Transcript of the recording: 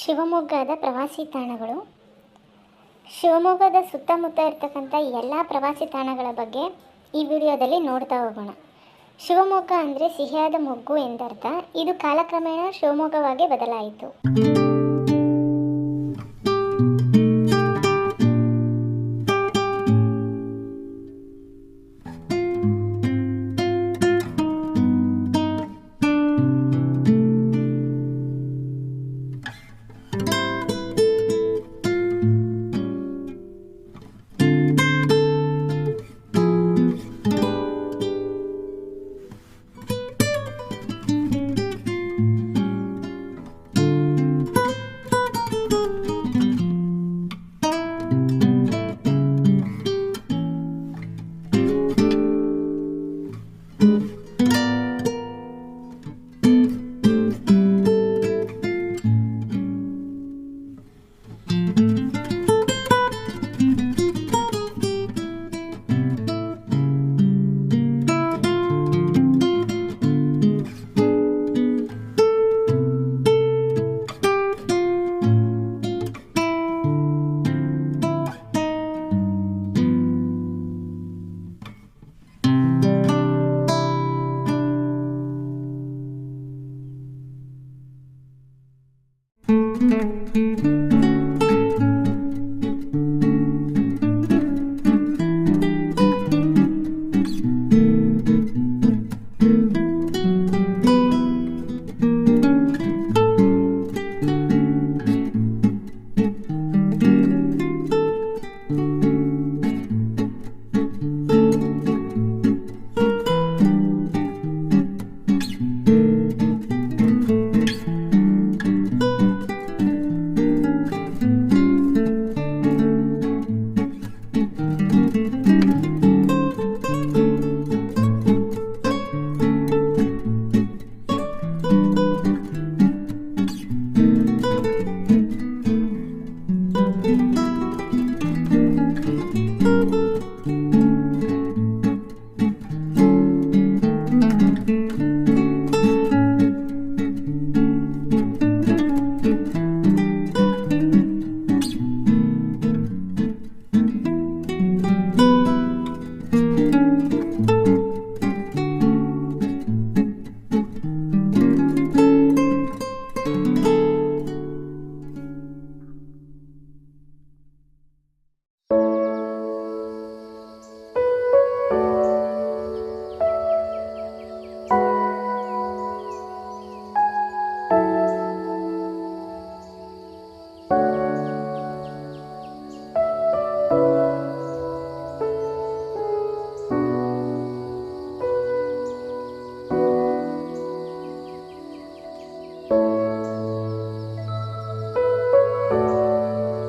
ಶಿವಮೊಗ್ಗದ ಪ್ರವಾಸಿ ತಾಣಗಳು. ಶಿವಮೊಗ್ಗದ ಸುತ್ತಮುತ್ತ ಇರ್ತಕ್ಕಂಥ ಎಲ್ಲ ಪ್ರವಾಸಿ ತಾಣಗಳ ಬಗ್ಗೆ ಈ ವಿಡಿಯೋದಲ್ಲಿ ನೋಡ್ತಾ ಹೋಗೋಣ. ಶಿವಮೊಗ್ಗ ಅಂದರೆ ಸಿಹಿಯಾದ ಮೊಗ್ಗು ಎಂದರ್ಥ. ಇದು ಕಾಲಕ್ರಮೇಣ ಶಿವಮೊಗ್ಗವಾಗಿ ಬದಲಾಯಿತು.